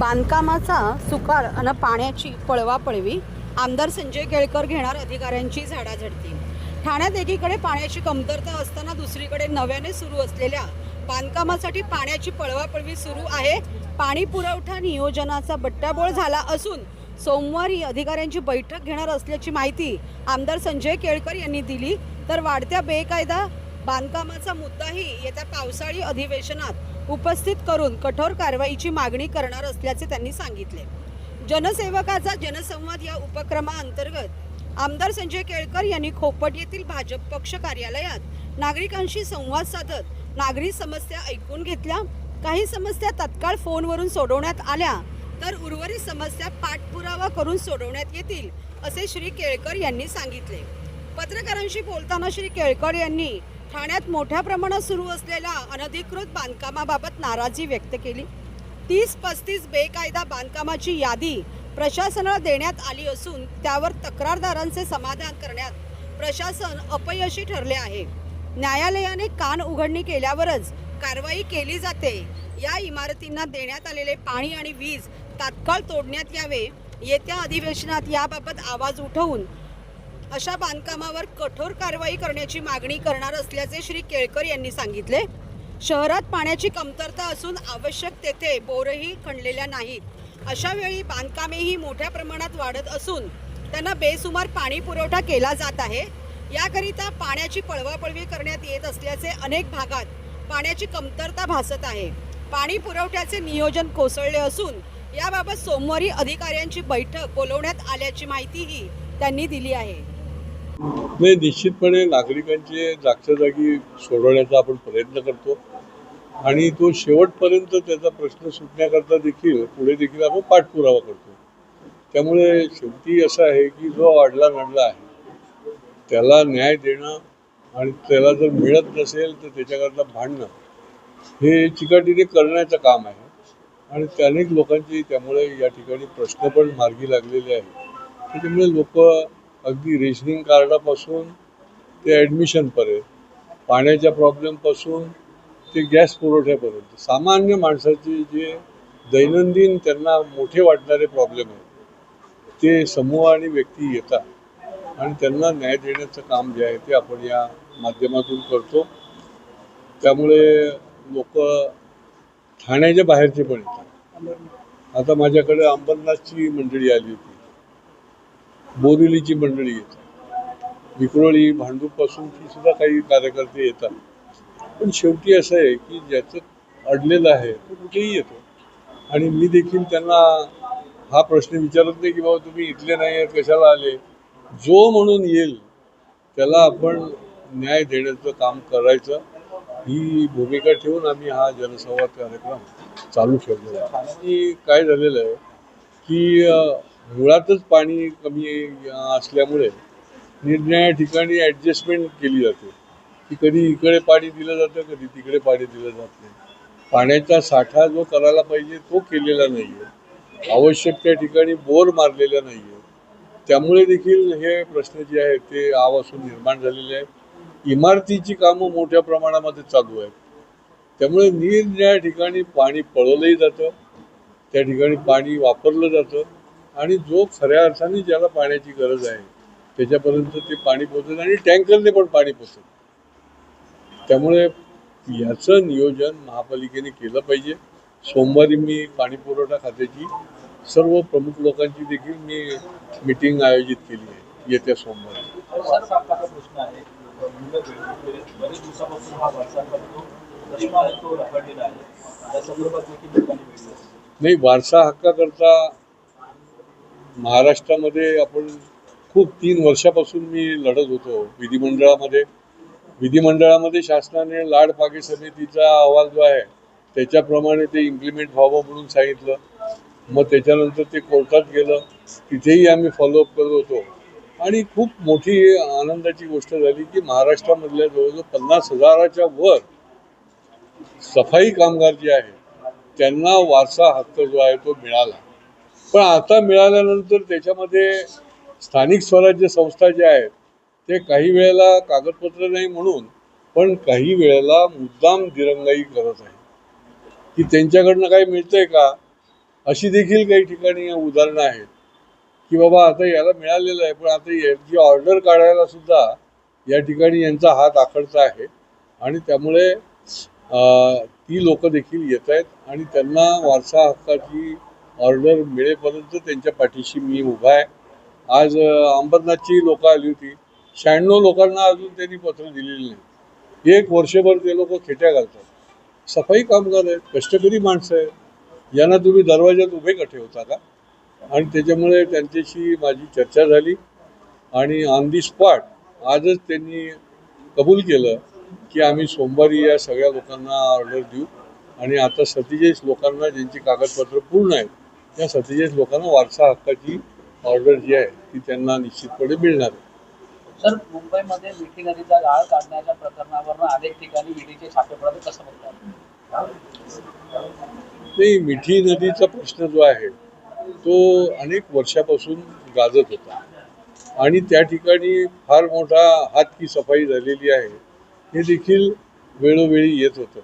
बांधकामाचा सुकार आणि पाण्याची पळवापळवी आमदार संजय केळकर घेणार अधिकाऱ्यांची झाडाझडती. ठाण्यात एकीकडे पाण्याची कमतरता असताना दुसरीकडे नव्याने सुरू असलेल्या बांधकामासाठी पाण्याची पळवापळवी सुरू आहे. पाणी पुरवठा नियोजनाचा बट्ट्याबोळ झाला असून सोमवारी अधिकाऱ्यांची बैठक घेणार असल्याची माहिती आमदार संजय केळकर यांनी दिली. तर वाढत्या बेकायदा बांधकामाचा मुद्दाही येत्या पावसाळी अधिवेशनात उपस्थित करून कठोर कारवाईची मागणी करणार असल्याचे त्यांनी सांगितले. जनसेवकाचा जनसंवाद या उपक्रमाअंतर्गत आमदार संजय केळकर यांनी खोपट येथील भाजप पक्ष कार्यालयात नागरिकांशी संवाद साधत नागरी समस्या ऐकून घेतल्या. काही समस्या तत्काळ फोनवरून सोडवण्यात आल्या तर उर्वरित समस्या पाठपुरावा करून सोडवण्यात येतील असे श्री केळकर यांनी सांगितले. पत्रकारांशी बोलताना श्री केळकर यांनी ठाण्यात मोठ्या प्रमाणात सुरू असलेल्या अनधिकृत बांधकामाबाबत नाराजी व्यक्त केली. तीस पस्तीस बेकायदा बांधकामाची यादी प्रशासनाला देण्यात आली असून त्यावर तक्रारदारांचे समाधान करण्यात प्रशासन अपयशी ठरले आहे. न्यायालयाने कान उघडणी केल्यावरच कारवाई केली जाते. या इमारतींना देण्यात आलेले पाणी आणि वीज तात्काळ तोडण्यात यावे येत्या अधिवेशनात याबाबत आवाज उठवून अशा बांधकामावर कठोर कारवाई करण्याची मागणी करणार असल्याचे श्री केळकर यांनी सांगितले. शहरात पाण्याची कमतरता असून आवश्यक तेथे बोरही खणलेल्या नाहीत. अशा वेळी बांधकामेही मोठ्या प्रमाणात वाढत असून त्यांना बेसुमार पाणी पुरवठा केला जात आहे. याकरिता पाण्याची पळवापळवी करण्यात येत असल्याचे अनेक भागात पाण्याची कमतरता भासत आहे. पाणी पुरवठ्याचे नियोजन कोसळले असून याबाबत सोमवारी अधिकाऱ्यांची बैठक बोलवण्यात आल्याची माहितीही त्यांनी दिली आहे. नाही निश्चितपणे नागरिकांचे जागच्या जागी सोडवण्याचा आपण प्रयत्न करतो. आणि तो शेवटपर्यंत त्याचा प्रश्न सुटण्याकरता देखील पुढे देखील आपण पाठपुरावा करतो. त्यामुळे शेवटी असं आहे की जो अडला नडला आहे त्याला न्याय देणं आणि त्याला जर मिळत नसेल तर त्याच्याकरता भांडणं हे चिकाटीने करण्याचं काम आहे. आणि त्या अनेक लोकांची त्यामुळे या ठिकाणी प्रश्न पण मार्गी लागलेले आहेत. त्याच्यामुळे लोक अगदी रेशनिंग कार्डापासून ते ॲडमिशनपर्यंत पाण्याच्या प्रॉब्लेमपासून ते गॅस पुरवठ्यापर्यंत. सामान्य माणसाचे जे दैनंदिन त्यांना मोठे वाटणारे प्रॉब्लेम आहेत ते समूह आणि व्यक्ती येतात आणि त्यांना न्याय देण्याचं काम जे आहे ते आपण या माध्यमातून करतो. त्यामुळे लोक ठाण्याच्या बाहेरचे पण येतात. आता माझ्याकडे अंबरनाथची मंडळी आली होती. बोरिवलीची मंडळी येतात विक्रोळी भांडूपपासूनची सुद्धा काही कार्यकर्ते येतात. पण शेवटी असं आहे की ज्याचं अडलेलं आहे तो कुठेही येतो. आणि मी देखील त्यांना हा प्रश्न विचारत नाही की बाबा तुम्ही इथले नाही आहेत कशाला आले? जो म्हणून येईल त्याला आपण न्याय देण्याचं काम करायचं. ही भूमिका ठेवून आम्ही हा जनसंवाद कार्यक्रम चालू ठेवलेला आहे. आणि काय झालेलं आहे की मुळातच पाणी कमी असल्यामुळे निरनिराळ्या ठिकाणी ॲडजस्टमेंट केली जाते. की कधी इकडे पाणी दिलं जातं कधी तिकडे पाणी दिलं जात नाही. पाण्याचा साठा जो करायला पाहिजे तो केलेला नाही आहे आवश्यक त्या ठिकाणी बोर मारलेला नाही आहे त्यामुळे देखील हे प्रश्न जे आहेत ते आवासून निर्माण झालेले आहेत. इमारतीची कामं मोठ्या प्रमाणामध्ये चालू आहेत. त्यामुळे निरनिराळ्या ठिकाणी पाणी पळवलंही जातं. त्या ठिकाणी पाणी वापरलं जातं. आणि जो खऱ्या अर्थाने ज्याला पाण्याची गरज आहे त्याच्यापर्यंत ते पाणी पोचत आणि टँकरने पण पाणी पोचत त्यामुळे याचं नियोजन महापालिकेने केलं पाहिजे. सोमवारी मी पाणी पुरवठा खात्याची सर्व प्रमुख लोकांची देखील मी मीटिंग आयोजित केली आहे येत्या सोमवारी. नाही वारसा हक्काकरता महाराष्ट्रामध्ये आपण खूप तीन वर्षापासून मी लढत होतो विधिमंडळामध्ये. विधिमंडळामध्ये शासनाने लाड पागे समितीचा अहवाल जो आहे त्याच्याप्रमाणे ते इम्प्लिमेंट व्हावं म्हणून सांगितलं. मग त्याच्यानंतर ते कोर्टात गेलं. तिथेही आम्ही फॉलोअप करत होतो. आणि खूप मोठी आनंदाची गोष्ट झाली की महाराष्ट्रामधल्या जवळजवळ पन्नास हजाराच्या वर सफाई कामगार जे आहेत त्यांना वारसा हक्क जो आहे तो मिळाला. पण आता मिळाल्यानंतर त्याच्यामध्ये स्थानिक स्वराज्य संस्था ज्या आहेत ते काही वेळेला कागदपत्र नाही म्हणून पण काही वेळेला मुद्दाम दिरंगाई करत आहे की त्यांच्याकडनं काही मिळतंय का? अशी देखील काही ठिकाणी उदाहरणं आहेत. की बाबा आता याला मिळालेलं आहे पण आता याची ऑर्डर काढायला सुद्धा या ठिकाणी यांचा हात आखडता आहे. आणि त्यामुळे ती लोक देखील येत आहेत आणि त्यांना वारसा हक्काची ऑर्डर मिळेपर्यंत त्यांच्या पाठीशी मी उभा आहे. आज अंबरनाथची लोक आली होती. शहाण्णव लोकांना अजून त्यांनी पत्र दिलेली नाही. एक वर्षभर ते लोक खेट्या घालतात. सफाई कामगार आहेत कष्टकरी माणसं आहेत. यांना तुम्ही दरवाज्यात उभे का ठेवता का? आणि त्याच्यामुळे त्यांच्याशी माझी चर्चा झाली. आणि ऑन दी स्पॉट आजच त्यांनी कबूल केलं की आम्ही सोमवारी या सगळ्या लोकांना ऑर्डर देऊ. आणि आता सत्तेचाळीस लोकांना ज्यांची कागदपत्र पूर्ण आहेत त्या सत्तेचाळीस लोकांना वारसा हक्काची ऑर्डर जी आहे ती त्यांना निश्चितपणे मिळणार आहे. सर मुंबईमध्ये मिठी नदीचा गाळ काढण्याच्या अनेक ठिकाणी ईडीचे छापे पडले कसं बघतात? नाही मिठी नदीचा प्रश्न जो आहे तो अनेक वर्षापासून गाजत होता. आणि त्या ठिकाणी फार मोठा हातकी सफाई झालेली आहे हे देखील वेळोवेळी येत होतं.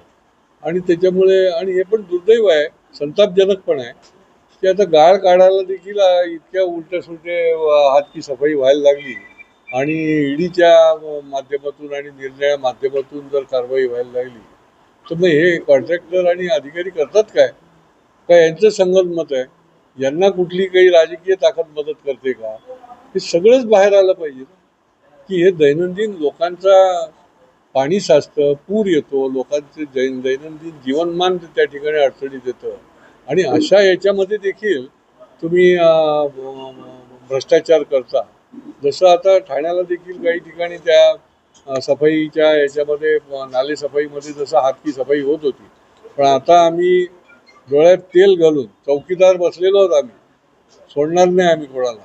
आणि त्याच्यामुळे आणि हे पण दुर्दैव आहे संतापजनक पण आहे. की आता गाळ काढायला देखील इतक्या उलट्यासुलटे हातकी सफाई व्हायला लागली. आणि ईडीच्या माध्यमातून आणि निर्णया माध्यमातून जर कारवाई व्हायला लागली तर मग हे कॉन्ट्रॅक्टर आणि अधिकारी करतात काय? का यांचं संगत मत आहे? यांना कुठली काही राजकीय ताकद मदत करते का? हे सगळंच बाहेर आलं पाहिजे की हे दैनंदिन लोकांचा पाणी साचतं पूर येतो लोकांचे दैन दैनंदिन जीवनमान त्या ठिकाणी अडचणीत येतं. आणि अशा याच्यामध्ये देखील तुम्ही भ्रष्टाचार करता. जसं आता ठाण्याला देखील काही ठिकाणी त्या सफाईच्या याच्यामध्ये नाले सफाईमध्ये जसं हातकी सफाई होत होती. पण आता आम्ही डोळ्यात तेल घालून चौकीदार बसलेलो आहोत आम्ही. सोडणार नाही आम्ही कोणाला.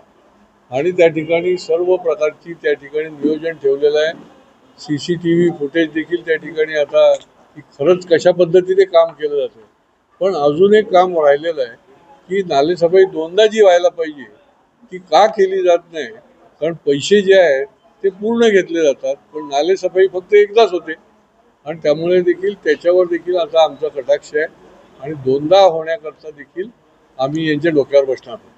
आणि त्या ठिकाणी सर्व प्रकारची त्या ठिकाणी नियोजन ठेवलेलं आहे. C C T V footage देखील त्या ठिकाणी आता खरंच कशा पद्धतीने काम केलं जातं. पण अजून एक काम राहिलेलं आहे की नालेसफाई दोनदा जी व्हायला पाहिजे ती का केली जात नाही कारण पैसे जे आहेत ते पूर्ण घेतले जातात पण नालेसफाई फक्त एकदाच होते. आणि त्यामुळे देखील त्याच्यावर देखील आता आमचा कटाक्ष आहे आणि दोनदा होण्याकरता देखील आम्ही यांच्या डोक्यावर बसणार आहोत.